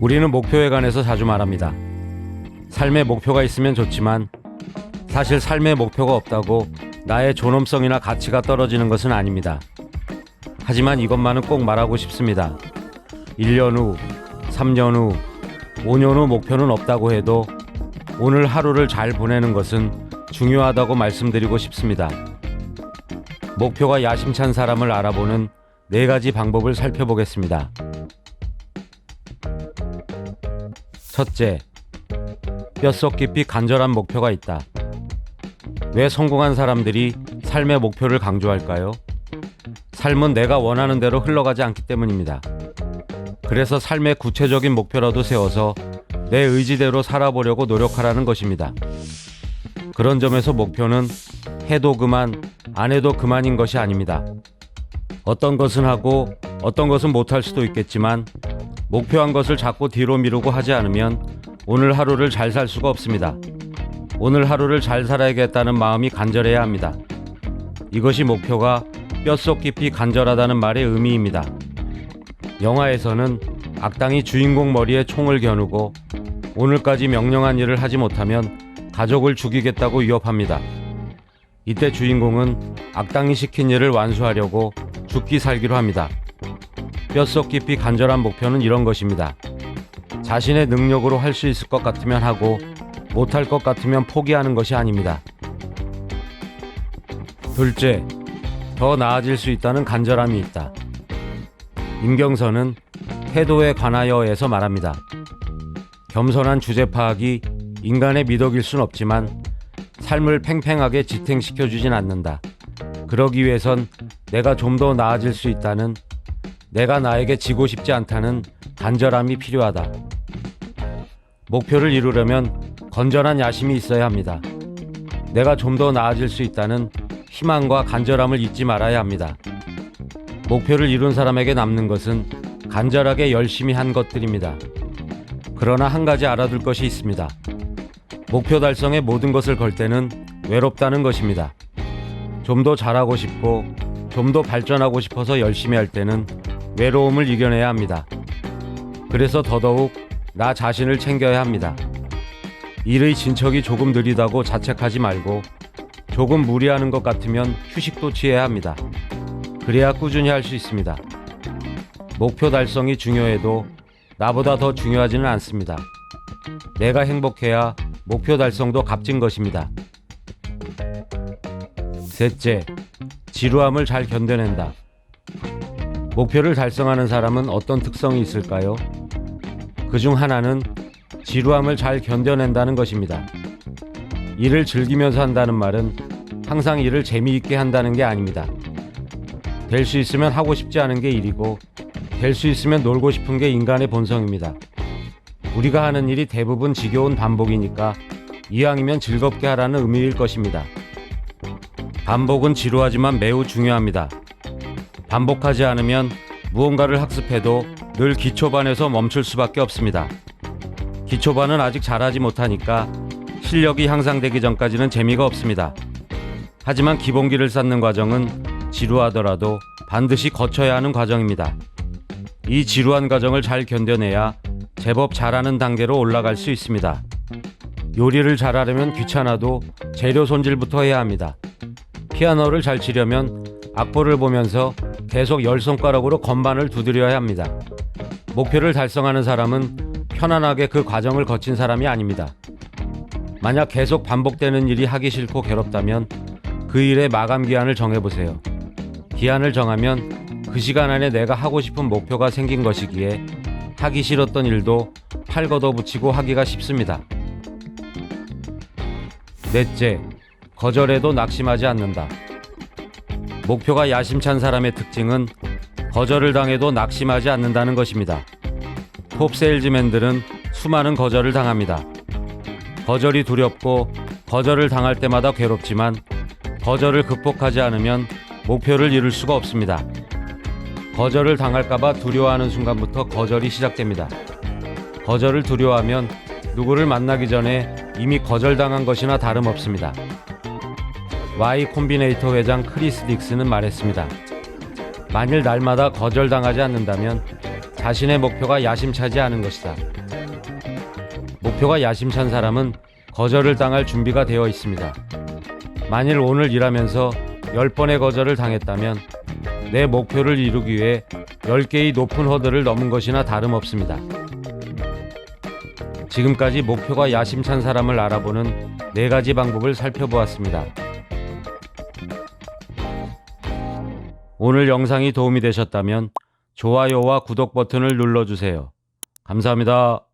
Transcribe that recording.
우리는 목표에 관해서 자주 말합니다. 삶의 목표가 있으면 좋지만 사실 삶의 목표가 없다고 나의 존엄성이나 가치가 떨어지는 것은 아닙니다. 하지만 이것만은 꼭 말하고 싶습니다. 1년 후, 3년 후, 5년 후 목표는 없다고 해도 오늘 하루를 잘 보내는 것은 중요하다고 말씀드리고 싶습니다. 목표가 야심찬 사람을 알아보는 네 가지 방법을 살펴보겠습니다. 첫째, 뼛속 깊이 간절한 목표가 있다. 왜 성공한 사람들이 삶의 목표를 강조할까요? 삶은 내가 원하는 대로 흘러가지 않기 때문입니다. 그래서 삶의 구체적인 목표라도 세워서 내 의지대로 살아보려고 노력하라는 것입니다. 그런 점에서 목표는 해도 그만, 안 해도 그만인 것이 아닙니다. 어떤 것은 하고 어떤 것은 못할 수도 있겠지만 목표한 것을 자꾸 뒤로 미루고 하지 않으면 오늘 하루를 잘 살 수가 없습니다. 오늘 하루를 잘 살아야겠다는 마음이 간절해야 합니다. 이것이 목표가 뼛속 깊이 간절하다는 말의 의미입니다. 영화에서는 악당이 주인공 머리에 총을 겨누고 오늘까지 명령한 일을 하지 못하면 가족을 죽이겠다고 위협합니다. 이때 주인공은 악당이 시킨 일을 완수하려고 죽기 살기로 합니다. 뼛속 깊이 간절한 목표는 이런 것입니다. 자신의 능력으로 할 수 있을 것 같으면 하고 못할 것 같으면 포기하는 것이 아닙니다. 둘째, 더 나아질 수 있다는 간절함이 있다. 임경선은 태도에 관하여에서 말합니다. 겸손한 주제 파악이 인간의 미덕일 순 없지만 삶을 팽팽하게 지탱시켜 주진 않는다. 그러기 위해선 내가 좀 더 나아질 수 있다는 내가 나에게 지고 싶지 않다는 간절함이 필요하다. 목표를 이루려면 건전한 야심이 있어야 합니다. 내가 좀 더 나아질 수 있다는 희망과 간절함을 잊지 말아야 합니다. 목표를 이룬 사람에게 남는 것은 간절하게 열심히 한 것들입니다. 그러나 한 가지 알아둘 것이 있습니다. 목표 달성에 모든 것을 걸 때는 외롭다는 것입니다. 좀 더 잘하고 싶고 좀 더 발전하고 싶어서 열심히 할 때는 외로움을 이겨내야 합니다. 그래서 더더욱 나 자신을 챙겨야 합니다. 일의 진척이 조금 느리다고 자책하지 말고 조금 무리하는 것 같으면 휴식도 취해야 합니다. 그래야 꾸준히 할 수 있습니다. 목표 달성이 중요해도 나보다 더 중요하지는 않습니다. 내가 행복해야 목표 달성도 값진 것입니다. 셋째, 지루함을 잘 견뎌낸다. 목표를 달성하는 사람은 어떤 특성이 있을까요? 그 중 하나는 지루함을 잘 견뎌낸다는 것입니다. 일을 즐기면서 한다는 말은 항상 일을 재미있게 한다는 게 아닙니다. 될 수 있으면 하고 싶지 않은 게 일이고, 될 수 있으면 놀고 싶은 게 인간의 본성입니다. 우리가 하는 일이 대부분 지겨운 반복이니까 이왕이면 즐겁게 하라는 의미일 것입니다. 반복은 지루하지만 매우 중요합니다. 반복하지 않으면 무언가를 학습해도 늘 기초반에서 멈출 수밖에 없습니다. 기초반은 아직 잘하지 못하니까 실력이 향상되기 전까지는 재미가 없습니다. 하지만 기본기를 쌓는 과정은 지루하더라도 반드시 거쳐야 하는 과정입니다. 이 지루한 과정을 잘 견뎌내야 제법 잘하는 단계로 올라갈 수 있습니다. 요리를 잘하려면 귀찮아도 재료 손질부터 해야 합니다. 피아노를 잘 치려면 악보를 보면서 계속 열 손가락으로 건반을 두드려야 합니다. 목표를 달성하는 사람은 편안하게 그 과정을 거친 사람이 아닙니다. 만약 계속 반복되는 일이 하기 싫고 괴롭다면 그 일의 마감 기한을 정해보세요. 기한을 정하면 그 시간 안에 내가 하고 싶은 목표가 생긴 것이기에 하기 싫었던 일도 팔 걷어붙이고 하기가 쉽습니다. 넷째, 거절해도 낙심하지 않는다. 목표가 야심찬 사람의 특징은 거절을 당해도 낙심하지 않는다는 것입니다. 톱 세일즈맨들은 수많은 거절을 당합니다. 거절이 두렵고 거절을 당할 때마다 괴롭지만 거절을 극복하지 않으면 목표를 이룰 수가 없습니다. 거절을 당할까봐 두려워하는 순간부터 거절이 시작됩니다. 거절을 두려워하면 누구를 만나기 전에 이미 거절당한 것이나 다름없습니다. Y 콤비네이터 회장 크리스 닉스는 말했습니다. 만일 날마다 거절당하지 않는다면 자신의 목표가 야심차지 않은 것이다. 목표가 야심찬 사람은 거절을 당할 준비가 되어 있습니다. 만일 오늘 일하면서 10번의 거절을 당했다면 내 목표를 이루기 위해 10개의 높은 허들을 넘은 것이나 다름없습니다. 지금까지 목표가 야심찬 사람을 알아보는 네 가지 방법을 살펴보았습니다. 오늘 영상이 도움이 되셨다면 좋아요와 구독 버튼을 눌러주세요. 감사합니다.